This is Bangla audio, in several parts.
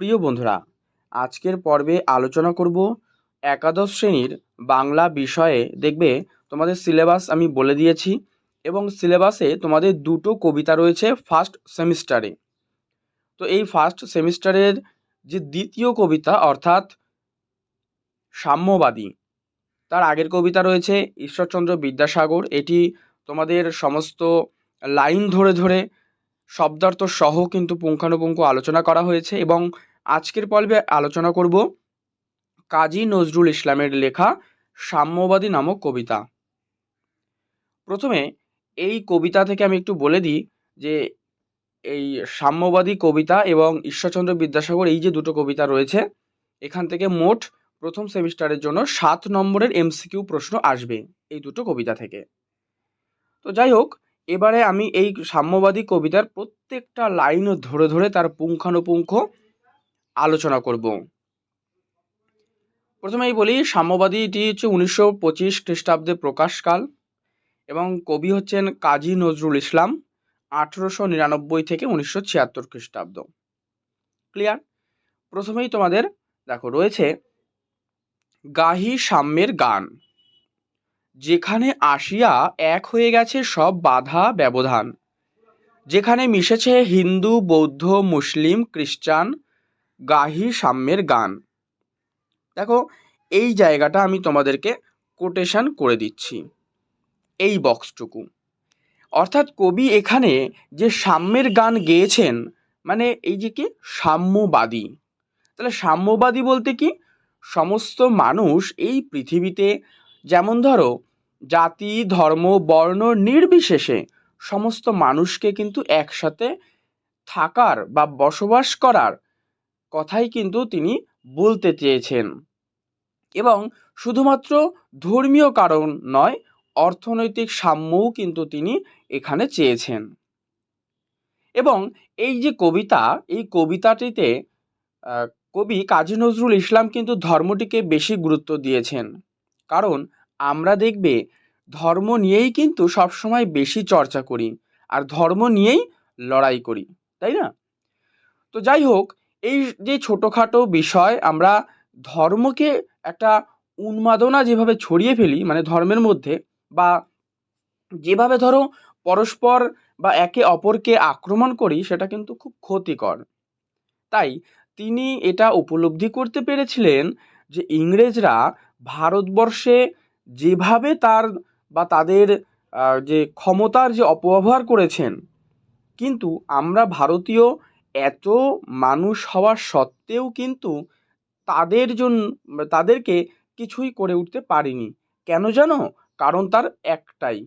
প্রিয় বন্ধুরা, আজকের পর্বে আলোচনা করব একাদশ শ্রেণির বাংলা বিষয়ে। দেখবে, তোমাদের সিলেবাস আমি বলে দিয়েছি এবং সিলেবাসে তোমাদের দুটো কবিতা রয়েছে ফার্স্ট সেমিস্টারে তো এই ফার্স্ট সেমিস্টারের যে দ্বিতীয় কবিতা, অর্থাৎ সাম্যবাদী, তার আগের কবিতা রয়েছে ঈশ্বরচন্দ্র বিদ্যাসাগর। এটি তোমাদের সমস্ত লাইন ধরে ধরে শব্দার্থ সহ কিন্তু পুঙ্খানুপুঙ্খ আলোচনা করা হয়েছে এবং আজকের পর্বে আলোচনা করব কাজী নজরুল ইসলামের লেখা সাম্যবাদী নামক কবিতা। প্রথমে এই কবিতা থেকে আমি একটু বলে দিই যে এই সাম্যবাদী কবিতা এবং ঈশ্বরচন্দ্র বিদ্যাসাগর এই যে দুটো কবিতা রয়েছে, এখান থেকে মোট প্রথম সেমিস্টারের জন্য সাত নম্বরের এমসিকিউ প্রশ্ন আসবে এই দুটো কবিতা থেকে। তো যাই হোক এবারে আমি এই সাম্যবাদী কবিতার প্রত্যেকটা লাইন ধরে ধরে তার পুঙ্খানুপুঙ্খ আলোচনা করব। প্রথমেই বলি, সাম্যবাদীটি হচ্ছে উনিশশো পঁচিশ খ্রিস্টাব্দে প্রকাশকাল এবং কবি হচ্ছেন কাজী নজরুল ইসলাম, আঠেরোশো নিরানব্বই থেকে উনিশশো ছিয়াত্তর খ্রিস্টাব্দ। ক্লিয়ার প্রথমেই তোমাদের, দেখো, রয়েছে গাহি সাম্যের গান। যেখানে আসিয়া এক হয়ে গেছে সব বাধা ব্যবধান। যেখানে মিশেছে হিন্দু, বৌদ্ধ, মুসলিম, খ্রিস্টান, গাহি সাম্যের গান। দেখো, এই জায়গাটা আমি তোমাদেরকে কোটেশন করে দিচ্ছি। এই বক্সটুকু। অর্থাৎ কবি এখানে যে সাম্যের গান গেয়েছেন মানে এই যে কি, সাম্যবাদী। তাহলে সাম্যবাদী বলতে কি? সমস্ত মানুষ এই পৃথিবীতে, যেমন ধরো জাতি, ধর্ম, বর্ণ নির্বিশেষে সমস্ত মানুষকে কিন্তু একসাথে থাকার বা বসবাস করার কথাই কিন্তু তিনি বলতে চেয়েছেন। এবং শুধুমাত্র ধর্মীয় কারণ নয়, অর্থনৈতিক সাম্যও কিন্তু তিনি এখানে চেয়েছেন। এবং এই যে কবিতা, এই কবিতাটিতে কবি কাজী নজরুল ইসলাম কিন্তু ধর্মটিকে বেশি গুরুত্ব দিয়েছেন। কারণ আমরা দেখবে ধর্ম নিয়েই কিন্তু সবসময় বেশি চর্চা করি আর ধর্ম নিয়েই লড়াই করি, তাই না? তো যাই হোক, এই যে ছোটোখাটো বিষয়, আমরা ধর্মকে একটা উন্মাদনা যেভাবে ছড়িয়ে ফেলি মানে ধর্মের মধ্যে, বা যেভাবে ধরো পরস্পর বা একে অপরকে আক্রমণ করি, সেটা কিন্তু খুব ক্ষতিকর। তাই তিনি এটা উপলব্ধি করতে পেরেছিলেন যে ইংরেজরা ভারতবর্ষে যেভাবে তার বা তাদের যে ক্ষমতার যে অপব্যবহার করেছেন, কিন্তু আমরা ভারতীয় এত মানুষ হওয়া সত্ত্বেও কিন্তু তাদের জন্য, তাদেরকে কিছুই করে উঠতে পারিনি। কেন জানো? কারণ তার একটাই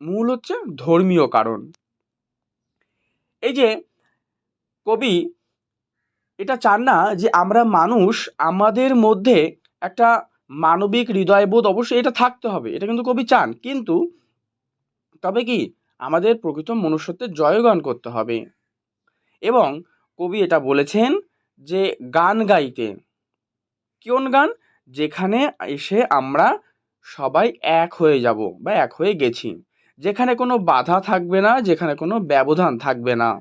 মূল হচ্ছে ধর্মীয় কারণ। এই যে কবি এটা চান না যে আমরা মানুষ আমাদের মধ্যে একটা মানবিক হৃদয়বোধ অবশ্যই এটা থাকতে হবে, এটা কিন্তু কবি চান। কিন্তু তবে কি? আমাদের প্রকৃত মনুষ্যত্বের জয়গান করতে হবে। এবং কবি এটা বলেছেন যে গান গাইতে। কোন গান? যেখানে এসে আমরা সবাই এক হয়ে যাব বা এক হয়ে গেছি। যেখানে কোনো বাধা থাকবে না, যেখানে কোনো ব্যবধান থাকবে না।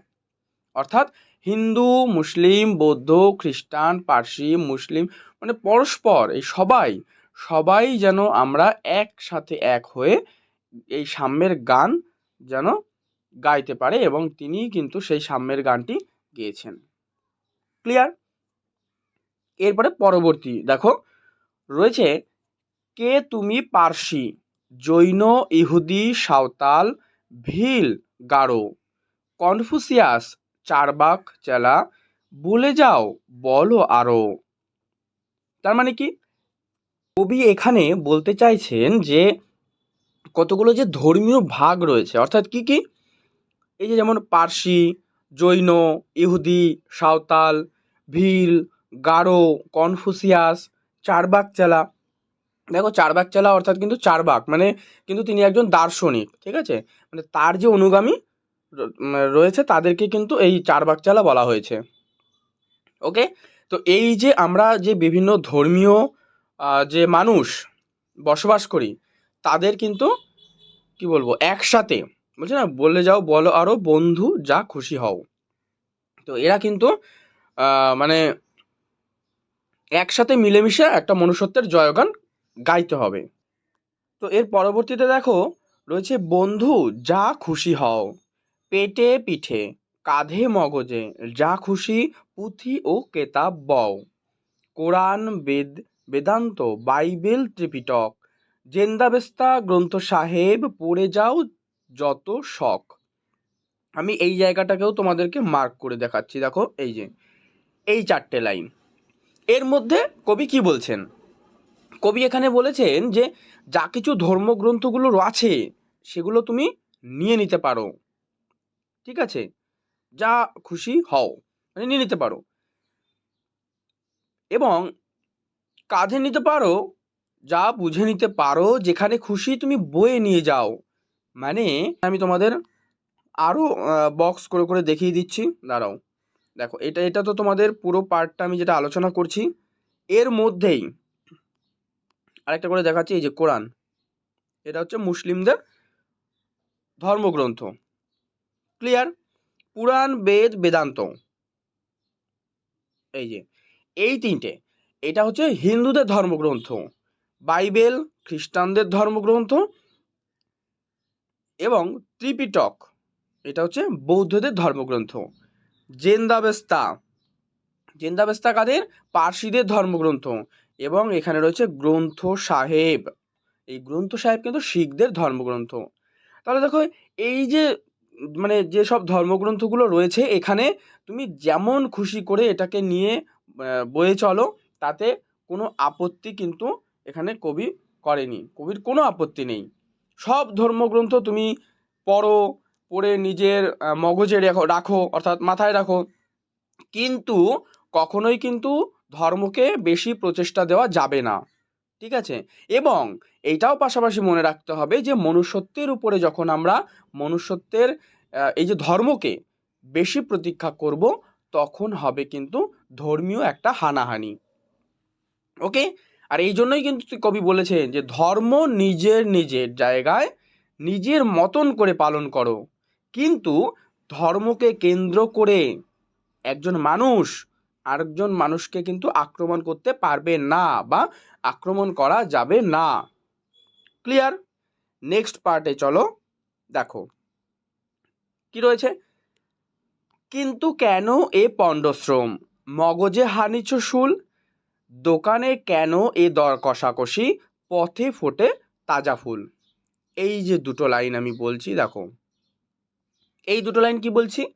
অর্থাৎ হিন্দু, মুসলিম, বৌদ্ধ, খ্রিস্টান, পার্সি, মুসলিম মানে পরস্পর, এই সবাই সবাই যেন আমরা একসাথে এক হয়ে এই সাম্যের গান যেন গাইতে পারে এবং তিনি কিন্তু সেই সাম্যের গানটি গেয়েছেন। ক্লিয়ার এরপরে পরবর্তী, দেখো, রয়েছে, কে তুমি পার্সি? জৈন, ইহুদি, সাঁওতাল, ভিল, গারো, কনফুসিয়াস চারবাক চেলা, বলে যাও, বলো আরও তার মানে কি? কবি এখানে বলতে চাইছেন যে, কতগুলো যে ধর্মীয় ভাগ রয়েছে, অর্থাৎ কি কি? এই যে যেমন পার্সি, জৈন, ইহুদি, সাঁওতাল, ভিল, গারো, কনফুসিয়াস, চারবাক চেলা। দেখো, চারবাক চেলা অর্থাৎ কিন্তু চারবাক মানে কিন্তু তিনি একজন দার্শনিক, ঠিক আছে? মানে তার যে অনুগামী রয়েছে, তাদেরকে কিন্তু এই চারবাক চালা বলা হয়েছে। ওকে? তো এই যে আমরা যে বিভিন্ন ধর্মীয় যে মানুষ বসবাস করি, তাদের কিন্তু, কি বলব, একসাথে বলছে না? বলে যাও, বলো আরও বন্ধু, যা খুশি হও। তো এরা কিন্তু মানে একসাথে মিলেমিশে একটা মনুষ্যত্বের জয়গান গাইতে হবে। তো এর পরবর্তীতে দেখো, রয়েছে বন্ধু, যা খুশি হও। পেটে পিঠে, কাঁধে মগজে, যা খুশি পুঁথি ও কেতাব বও। কোরআন, বেদ, বেদান্ত, বাইবেল ত্রিপিটক, জেন্দাবেস্তা গ্রন্থ সাহেব, পড়ে যাও যত শখ। আমি এই জায়গাটাকেও তোমাদেরকে মার্ক করে দেখাচ্ছি, দেখো, এই যে, এই চারটে লাইন এর মধ্যে কবি কি বলছেন? কবি এখানে বলেছেন যে, যা কিছু ধর্মগ্রন্থগুলো আছে সেগুলো তুমি নিয়ে নিতে পারো। ঠিক আছে? যা খুশি হও মানে নিয়ে নিতে পারো। এবং কাঁধে নিতে পারো, যা বুঝে নিতে পারো, যেখানে খুশি তুমি বয়ে নিয়ে যাও। মানে আমি তোমাদের আরও বক্স করে করে দেখিয়ে দিচ্ছি। দাঁড়াও। দেখো, এটা এটা তো তোমাদের পুরো পার্টটা আমি যেটা আলোচনা করছি। এর মধ্যেই আরেকটা করে দেখাচ্ছি, এই যে কোরআন। এটা হচ্ছে মুসলিমদের ধর্মগ্রন্থ। ক্লিয়ার? পুরাণ, বেদ, বেদান্ত। এই যে, এই তিনটে। এটা হচ্ছে হিন্দুদের ধর্মগ্রন্থ, বাইবেল, খ্রিস্টানদের ধর্মগ্রন্থ এবং ত্রিপিটক। এটা হচ্ছে বৌদ্ধদের ধর্মগ্রন্থ। জেন্দাবেস্তা। জেন্দাবেস্তা কাদের? পার্সিদের ধর্মগ্রন্থ এবং এখানে রয়েছে গ্রন্থ সাহেব। এই গ্রন্থ সাহেব কিন্তু শিখদের ধর্মগ্রন্থ। তাহলে দেখো, এই যে মানে যেসব ধর্মগ্রন্থগুলো রয়েছে এখানে তুমি যেমন খুশি করে এটাকে নিয়ে বয়ে চলো, তাতে কোনো আপত্তি কিন্তু এখানে কবি করেনি। কবির কোনো আপত্তি নেই। সব ধর্মগ্রন্থ তুমি পড়ো, পড়ে নিজের মগজে রেখো, রাখো, অর্থাৎ মাথায় রাখো। কিন্তু কখনোই কিন্তু ধর্মকে বেশি প্রচেষ্টা দেওয়া যাবে না। ঠিক আছে? এবং এইটাও পাশাপাশি মনে রাখতে হবে যে মনুষ্যত্বের উপরে যখন আমরা মনুষ্যত্বের এই যে ধর্মকে বেশি প্রতীক্ষা করব, তখন হবে কিন্তু ধর্মীয় একটা হানাহানি। ওকে? আর এই জন্যই কিন্তু কবি বলেছেন যে ধর্ম নিজের নিজের জায়গায় নিজের মতন করে পালন করো। কিন্তু ধর্মকে কেন্দ্র করে একজন মানুষ আরেকজন মানুষকে কিন্তু আক্রমণ করতে পারবে না বা আক্রমণ করা যাবে না। ক্লিয়ার নেক্সট পার্টে চলো। দেখো। কি রয়েছে? কিন্তু কেন এ পণ্ডশ্রম? মগজে হানিছ শুল, দোকানে কেন এ দর কষাকষি, পথে ফোটে তাজা ফুল? এই যে দুটো লাইন আমি বলছি, দেখো। এই দুটো লাইন কি বলছি?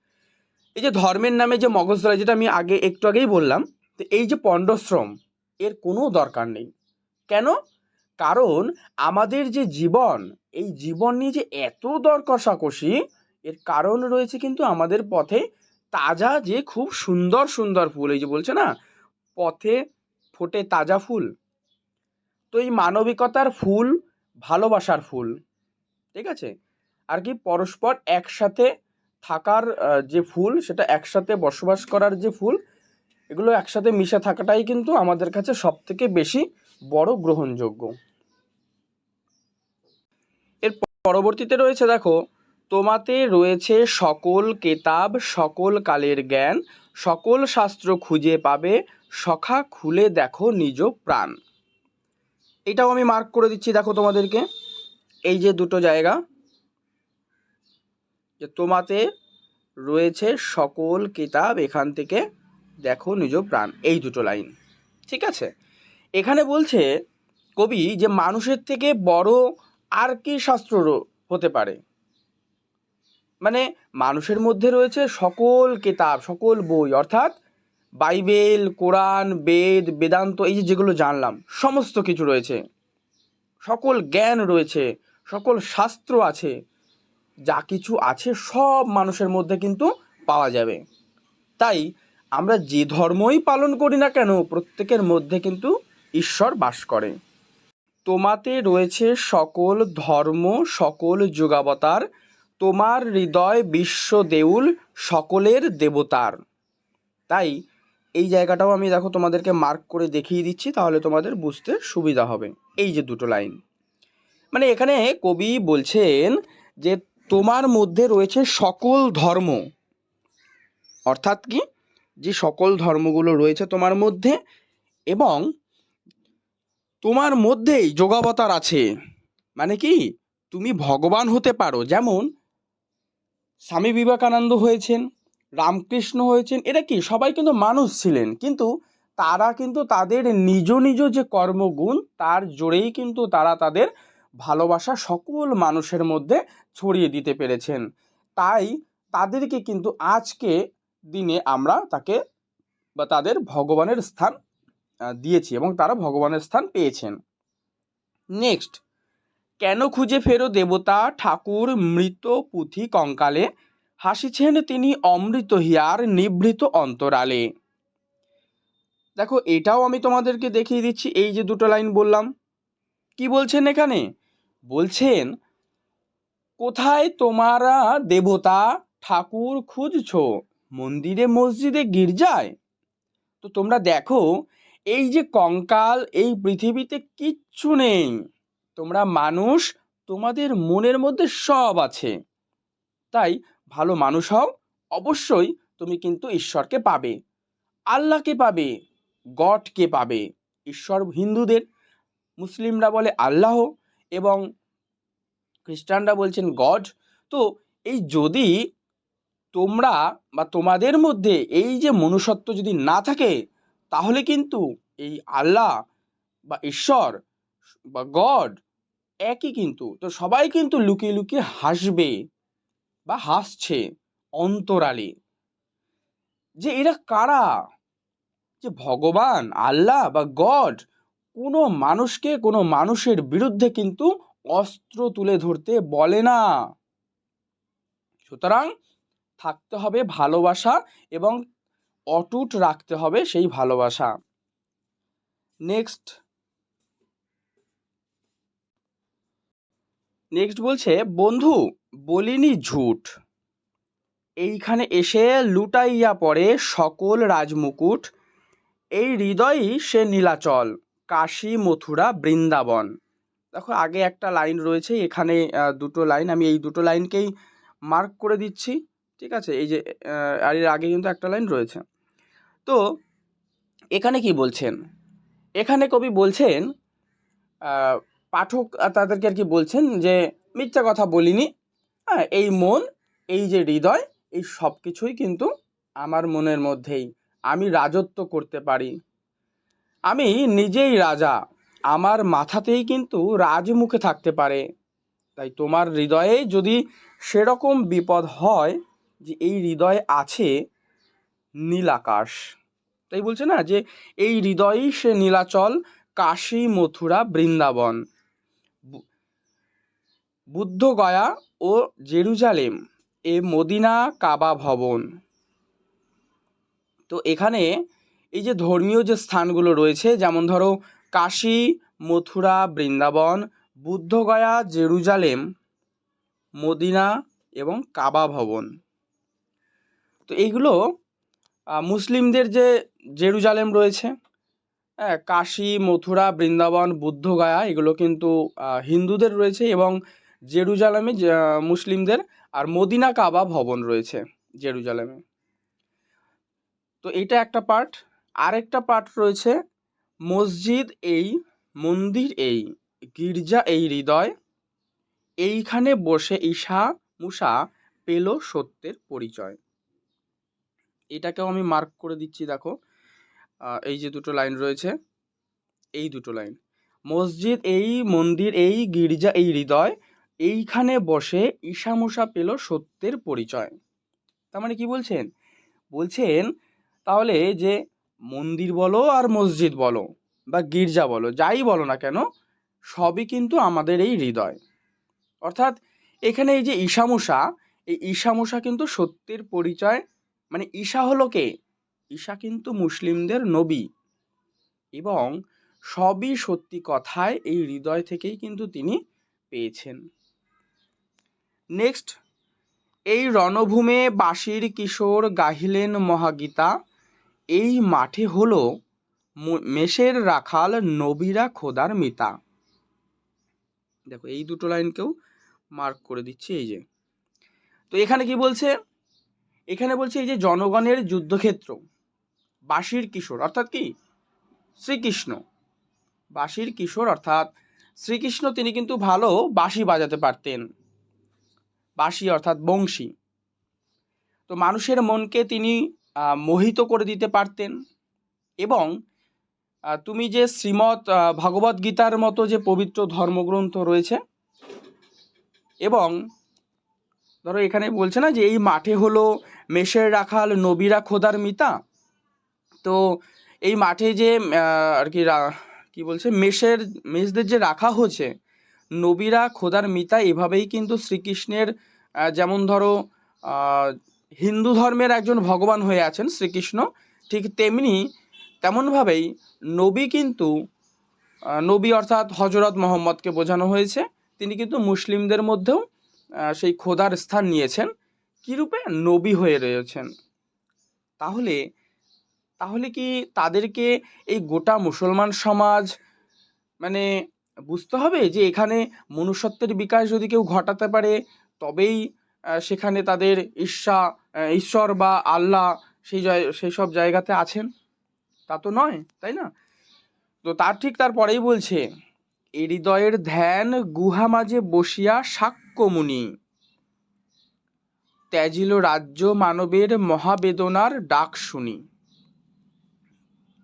এই যে ধর্মের নামে যে মগজ ধরা, যেটা আমি আগে একটু আগেই বললাম, তো এই যে পণ্ডশ্রম, এর কোনো দরকার নেই। কেন? কারণ আমাদের যে জীবন, এই জীবন নিয়ে যে এত দর কষাকষি, এর কারণ রয়েছে কিন্তু আমাদের পথে তাজা যে খুব সুন্দর সুন্দর ফুল, এই যে বলছে না, পথে ফোটে তাজা ফুল। তো এই মানবিকতার ফুল, ভালোবাসার ফুল, ঠিক আছে? আর কি পরস্পর একসাথে থাকার যে ফুল, সেটা একসাথে বসবাস করার যে ফুল, এগুলো একসাথে মিশে থাকাটাই কিন্তু আমাদের কাছে সব থেকে বেশি বড় গ্রহণযোগ্য। এর পরবর্তীতে রয়েছে, দেখো, তোমাতে রয়েছে সকল কেতাব, সকল কালের জ্ঞান, সকল শাস্ত্র খুঁজে পাবে, সখা খুলে দেখো নিজ প্রাণ। এটাও আমি মার্ক করে দিচ্ছি, দেখো তোমাদেরকে। এই যে দুটো জায়গা যে তোমাতে রয়েছে সকল কিতাব এখান থেকে দেখো নিজ প্রাণ, এই দুটো লাইন। ঠিক আছে? এখানে বলছে কবি যে মানুষের থেকে বড় আর কি শাস্ত্র হতে পারে? মানে মানুষের মধ্যে রয়েছে সকল কিতাব, সকল বই, অর্থাৎ বাইবেল, কোরআন, বেদ, বেদান্ত, এই যে যেগুলো জানলাম, সমস্ত কিছু রয়েছে। সকল জ্ঞান রয়েছে, সকল শাস্ত্র আছে যা কিছু আছে সব মানুষের মধ্যে কিন্তু পাওয়া যাবে। তাই আমরা যে ধর্মই পালন করি না কেন, প্রত্যেকের মধ্যে কিন্তু ঈশ্বর বাস করে। তোমাতে রয়েছে সকল ধর্ম, সকল যোগাবতার। তোমার হৃদয় বিশ্ব দেউল, সকলের দেবতার। তাই এই জায়গাটাও আমি দেখো তোমাদেরকে মার্ক করে দেখিয়ে দিচ্ছি, তাহলে তোমাদের বুঝতে সুবিধা হবে। এই যে দুটো লাইন মানে এখানে কবি বলছেন যে তোমার মধ্যে রয়েছে সকল ধর্ম। অর্থাৎ কি? যে সকল ধর্মগুলো রয়েছে তোমার মধ্যে এবং তোমার মধ্যেই যোগাবতার আছে। মানে কি? তুমি ভগবান হতে পারো। যেমন স্বামী বিবেকানন্দ হয়েছেন, রামকৃষ্ণ হয়েছেন, এরা কি? সবাই কিন্তু মানুষ ছিলেন। কিন্তু তারা কিন্তু তাদের নিজ নিজ যে কর্মগুণ, তার জোরেই কিন্তু তারা তাদের ভালোবাসা সকল মানুষের মধ্যে ছড়িয়ে দিতে পেরেছেন। তাই তাদেরকে কিন্তু আজকে দিনে আমরা তাকে বা তাদের ভগবানের স্থান দিয়েছি এবং তারা ভগবানের স্থান পেয়েছেন। নেক্সট, কেন খুঁজে ফেরো দেবতা ঠাকুর মৃত পুঁথি কঙ্কালে? হাসিছেন তিনি অমৃত হিয়ার নিভৃত অন্তরালে। দেখো, এটাও আমি তোমাদেরকে দেখিয়ে দিচ্ছি, এই যে দুটো লাইন বললাম। কি বলছেন এখানে? বলছেন কোথায় তোমারা দেবতা ঠাকুর খুঁজছো? মন্দিরে, মসজিদে, গির্জায়? তো তোমরা দেখো, এই যে কঙ্কাল, এই পৃথিবীতে কিচ্ছু নেই। তোমরা মানুষ, তোমাদের মনের মধ্যে সব আছে। তাই ভালো মানুষ হও, অবশ্যই তুমি কিন্তু ঈশ্বরকে পাবে। আল্লাহকে পাবে, গডকে পাবে। ঈশ্বর হিন্দুদের, মুসলিমরা বলে আল্লাহ এবং খ্রিস্টানরা বলছেন গড। তো এই যদি তোমরা বা তোমাদের মধ্যে এই যে মনুষ্যত্ব যদি না থাকে, তাহলে কিন্তু এই আল্লাহ বা ঈশ্বর বা গড একই কিন্তু। তো সবাই কিন্তু লুকিয়ে লুকিয়ে হাসবে বা হাসছে অন্তরালে। যে এরা কারা? যে ভগবান, আল্লাহ বা গড, কোনো মানুষকে, কোনো মানুষের বিরুদ্ধে কিন্তু অস্ত্র তুলে ধরতে বলে না। সুতরাং থাকতে হবে ভালোবাসা এবং অটুট রাখতে হবে সেই ভালোবাসা। নেক্সট। নেক্সট বলছে, বন্ধু, বলিনি ঝুট। এইখানে এসে লুটাইয়া পড়ে সকল রাজমুকুট। এই হৃদয়ই সে নীলাচল, কাশী, মথুরা, বৃন্দাবন। দেখো আগে একটা লাইন রয়েছে, এখানে দুটো লাইন, আমি এই দুটো লাইনকেই মার্ক করে দিচ্ছি, ঠিক আছে? এই যে আর এর আগে কিন্তু একটা লাইন রয়েছে। তো, এখানে কি বলছেন? এখানে কবি বলছেন পাঠক তাদেরকে আর কি বলছেন যে, মিথ্যা কথা বলিনি হ্যাঁ এই মন, এই যে হৃদয়, এই সব কিছুই কিন্তু আমার মনের মধ্যেই। আমি রাজত্ব করতে পারি। আমি নিজেই রাজা আমার মাথাতেই কিন্তু রাজমুখে থাকতে পারে। তাই তোমার হৃদয়ে যদি সেরকম বিপদ হয় যে এই হৃদয় আছে, নীল আকাশ। তাই বলছে না যে এই হৃদয়েই সে নীলাচল, কাশী, মথুরা, বৃন্দাবন। বু- বুদ্ধ গয়া ও জেরুজালেম, এ মদিনা কাবা ভবন। তো এখানে এই যে ধর্মীয় যে স্থানগুলো রয়েছে, যেমন ধরো কাশী, মথুরা, বৃন্দাবন, বুদ্ধগয়া, জেরুজালেম, মদিনা এবং কাবা ভবন। তো এইগুলো মুসলিমদের যে জেরুজালেম রয়েছে হ্যাঁ কাশী, মথুরা, বৃন্দাবন, বুদ্ধগয়া, এগুলো কিন্তু হিন্দুদের রয়েছে এবং জেরুজালেমে মুসলিমদের আর মদিনা, কাবা ভবন রয়েছে জেরুজালেমে। তো এটা একটা পার্ট। আরেকটা পার্ট রয়েছে মসজিদ এই, মন্দির এই, গির্জা এই হৃদয়। এইখানে বসে ঈশা, মুসা পেল সত্যের পরিচয়। এটাকেও আমি মার্ক করে দিচ্ছি, দেখো। এই যে দুটো লাইন রয়েছে, এই দুটো লাইন মসজিদ এই, মন্দির এই, গির্জা এই হৃদয়, এইখানে বসে ঈশা, মুসা পেল সত্যের পরিচয়। তার মানে কি বলছেন? বলছেন তাহলে যে মন্দির বলো আর মসজিদ বলো বা গির্জা বলো, যাই বলো না কেন, সবই কিন্তু আমাদের এই হৃদয়। অর্থাৎ এখানে এই যে ঈশামুষা এই ঈশামুষা কিন্তু সত্যের পরিচয় মানে ঈশা হলো কে? ঈশা কিন্তু মুসলিমদের নবী। এবং সবই সত্যি কথায় এই হৃদয় থেকেই কিন্তু তিনি পেয়েছেন। নেক্সট এই রণভূমে বাঁশির কিশোর গাহিলেন মহাগীতা। এই মাঠে হলো মেষের রাখাল, নবীরা, খোদার মিতা। দেখো, এই দুটো লাইনকেও মার্ক করে দিচ্ছি, এই যে। তো এখানে কি বলছে? এখানে বলছে এই যে জনগণের যুদ্ধক্ষেত্র। বাঁশির কিশোর, অর্থাৎ কি? শ্রীকৃষ্ণ। বাঁশির কিশোর, অর্থাৎ শ্রীকৃষ্ণ, তিনি কিন্তু ভালো বাঁশি বাজাতে পারতেন। বাঁশি, অর্থাৎ বংশী। তো মানুষের মনকে তিনি মোহিত করে দিতে পারতেন এবং তুমি যে শ্রীমৎ ভগবদ গীতার মতো যে পবিত্র ধর্মগ্রন্থ রয়েছে এবং, ধরো এখানে বলছে না যে এই মাঠে হলো মেষের রাখাল, নবীরা খোদার মিতা? তো এই মাঠে যে আর কি কি বলছে? মেষের, মেষদের যে রাখা হচ্ছে নবীরা খোদার মিতা, এভাবেই কিন্তু শ্রীকৃষ্ণের যেমন ধরো হিন্দু ধর্মের একজন ভগবান হয়ে আছেন শ্রীকৃষ্ণ, ঠিক তেমনি তেমনভাবেই নবী কিন্তু নবী অর্থাৎ হজরত মোহাম্মদকে বোঝানো হয়েছে। তিনি কিন্তু মুসলিমদের মধ্যেও সেই খোদার স্থান নিয়েছেন। কীরূপে? নবী হয়ে রয়েছেন। তাহলে তাহলে কি তাদেরকে এই গোটা মুসলমান সমাজ মানে বুঝতে হবে যে এখানে মনুষ্যত্বের বিকাশ যদি কেউ ঘটাতে পারে, তবেই সেখানে তাদের ঈর্ষা ঈশ্বর বা আল্লাহ সেই সেই সব জায়গাতে আছেন। তা তো নয়, তাই না? তো তার ঠিক তারপরেই বলছে হৃদয়ের ধ্যান গুহা মাঝে বসিয়া সাক্ষ্যমুনি ত্যাজিল রাজ্য মানবের মহাবেদনার ডাক শুনি।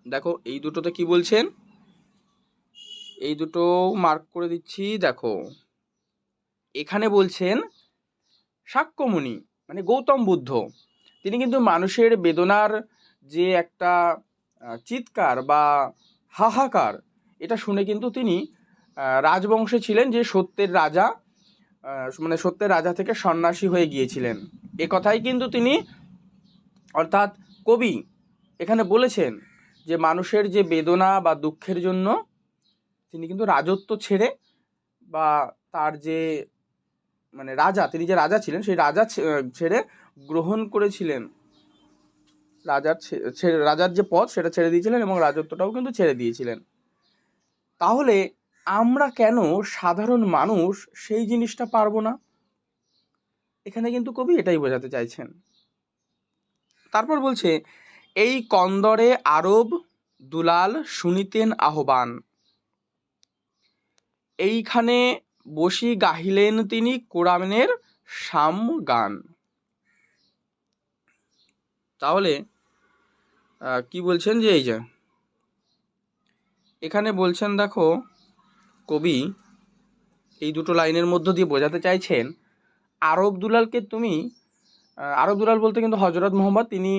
দেখো, এই দুটোতে কি বলছেন? এই দুটো মার্ক করে দিচ্ছি, দেখো। এখানে বলছেন সাক্ষ্যমুনি মানে গৌতম বুদ্ধ। তিনি কিন্তু মানুষের বেদনার যে একটা চিৎকার বা হাহাকার, এটা শুনে কিন্তু তিনি রাজবংশে ছিলেন যে সত্যের রাজা মানে সত্যের রাজা থেকে সন্ন্যাসী হয়ে গিয়েছিলেন। এ কথাই কিন্তু তিনি, অর্থাৎ কবি এখানে বলেছেন যে মানুষের যে বেদনা বা দুঃখের জন্য তিনি কিন্তু রাজত্ব ছেড়ে বা তার যে মানে রাজা, তিনি যে রাজা ছিলেন, সেই রাজা ছেড়ে গ্রহণ করেছিলেন। রাজার ছেড়ে রাজার যে পদ, সেটা ছেড়ে দিয়েছিলেন এবং রাজত্বটাও কিন্তু ছেড়ে দিয়েছিলেন। তাহলে আমরা কেন সাধারণ মানুষ সেই জিনিসটা পারব না? এখানে কিন্তু কবি এটাই বোঝাতে চাইছেন। তারপর বলছে, এই কন্দরে আরব, দুলাল শুনিতেন আহ্বান। এইখানে বসি গাহিলেন তিনি কোরআনের সাম গান তাহলে কি বলছেন যে এই যে? এখানে বলছেন, দেখো, কবি এই দুটো লাইনের মধ্য দিয়ে বোঝাতে চাইছেন, আরব দুলালকে তুমি আরব দুলাল বলতে কিন্তু হজরত মোহাম্মদ, তিনি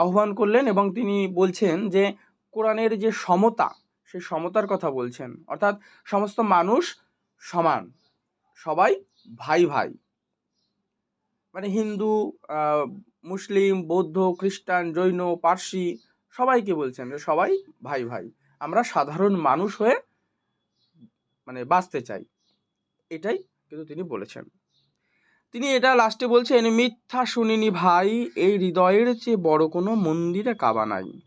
আহ্বান করলেন এবং তিনি বলছেন যে কোরআনের যে সমতা সেই সমতার কথা বলছেন। অর্থাৎ সমস্ত মানুষ সমান। সবাই ভাই ভাই। মানে হিন্দু মুসলিম, বৌদ্ধ, খ্রিস্টান, জৈন, পার্সি সবাইকে বলছেন সবাই ভাই ভাই। আমরা সাধারণ মানুষ হয়ে মানে বাঁচতে চাই। এটাই কিন্তু তিনি বলেছেন। তিনি এটা লাস্টে বলছেন, মিথ্যা শুনিনি ভাই, এই হৃদয়ের চেয়ে বড় কোনো মন্দিরে কাবা নাই।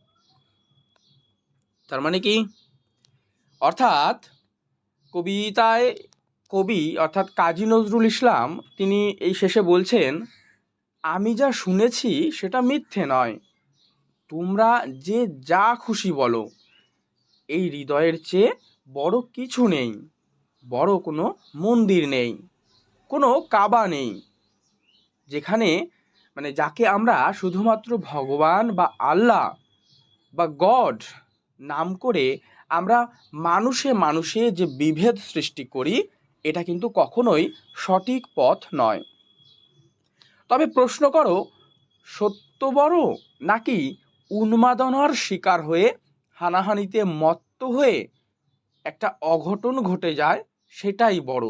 তার মানে কি? অর্থাৎ কবিতায় কবি অর্থাৎ কাজী নজরুল ইসলাম, তিনি এই শেষে বলছেন, আমি যা শুনেছি সেটা মিথ্যে নয়। তোমরা যে যা খুশি বলো। এই হৃদয়ের চেয়ে বড় কিছু নেই। বড় কোনো মন্দির নেই। কোনো কাবা নেই। যেখানে মানে যাকে আমরা শুধুমাত্র ভগবান বা আল্লাহ বা গড নাম করে আমরা মানুষে মানুষে যে বিভেদ সৃষ্টি করি, এটা কিন্তু কখনোই সঠিক পথ নয়। তবে প্রশ্ন করো, সত্য বড় নাকি উন্মাদনার শিকার হয়ে হানাহানিতে মত্ত হয়ে একটা অঘটন ঘটে যায়, সেটাই বড়?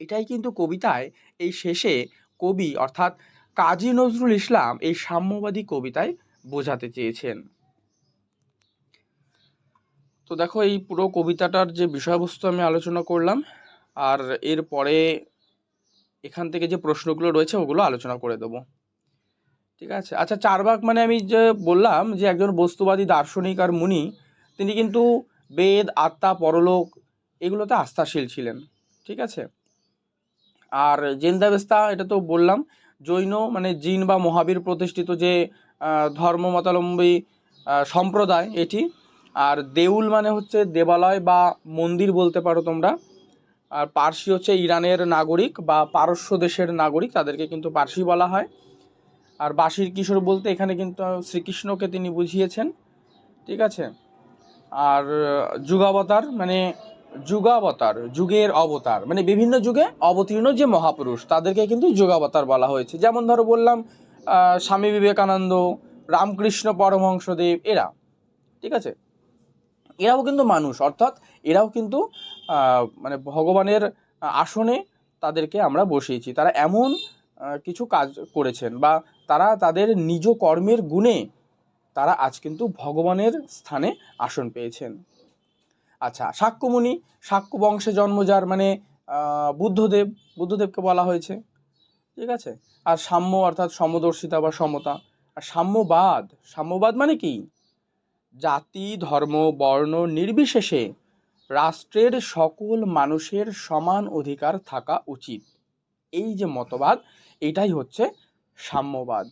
এটাই কিন্তু কবিতায় এই শেষে কবি অর্থাৎ কাজী নজরুল ইসলাম এই সাম্যবাদী কবিতায় বোঝাতে চেয়েছেন। তো দেখো এই পুরো কবিতাটার যে বিষয়বস্তু আমি আলোচনা করলাম আর এর পরে এখান থেকে যে প্রশ্নগুলো রয়েছে ওগুলো আলোচনা করে দেবো। ঠিক আছে? আচ্ছা চারবাক মানে আমি যে বললাম যে একজন বস্তুবাদী দার্শনিক আর মুনি তিনি কিন্তু বেদ আত্মা পরলোক এগুলোতে আস্থাশীল ছিলেন। ঠিক আছে? আর জেন্দাবেস্তা এটা তো বললাম জৈন মানে জিন বা মহাবীর প্রতিষ্ঠিত যে আহ, ধর্ম মতাবলম্বী সম্প্রদায় এটি আর দেউল মানে হচ্ছে দেবালয় বা মন্দির বলতে পারো তোমরা। আর পার্সি হচ্ছে ইরানের নাগরিক বা পারস্য দেশের নাগরিক, তাদেরকে কিন্তু পার্সি বলা হয়। আর বাসির কিশোর বলতে এখানে কিন্তু শ্রীকৃষ্ণকে তিনি বুঝিয়েছেন, ঠিক আছে? আর যুগাবতার মানে যুগাবতার, যুগের অবতার মানে বিভিন্ন যুগে অবতীর্ণ যে মহাপুরুষ, তাদেরকে কিন্তু যুগাবতার বলা হয়েছে। যেমন ধরো বললাম স্বামী বিবেকানন্দ, রামকৃষ্ণ পরমহংসদেব, এরা, ঠিক আছে? এরাও কিন্তু মানুষ, অর্থাৎ এরাও কিন্তু মানে ভগবানের আসনে তাদেরকে আমরা বসিয়েছি। তারা এমন কিছু কাজ করেছেন বা তারা তাদের নিজ কর্মের গুণে তারা আজ কিন্তু ভগবানের স্থানে আসন পেয়েছেন। আচ্ছা শাক্যমুনি শাক্য বংশে জন্ম যার মানে বুদ্ধদেব, বুদ্ধদেবকে বলা হয়েছে। ঠিক আছে? আর সাম্য অর্থাৎ সমদর্শিতা বা সমতা। আর সাম্যবাদ সাম্যবাদ মানে কি? জাতি, ধর্ম, বর্ণ নির্বিশেষে রাষ্ট্রের সকল মানুষের সমান অধিকার থাকা উচিত। এই যে মতবাদ, এটাই হচ্ছে সাম্যবাদ।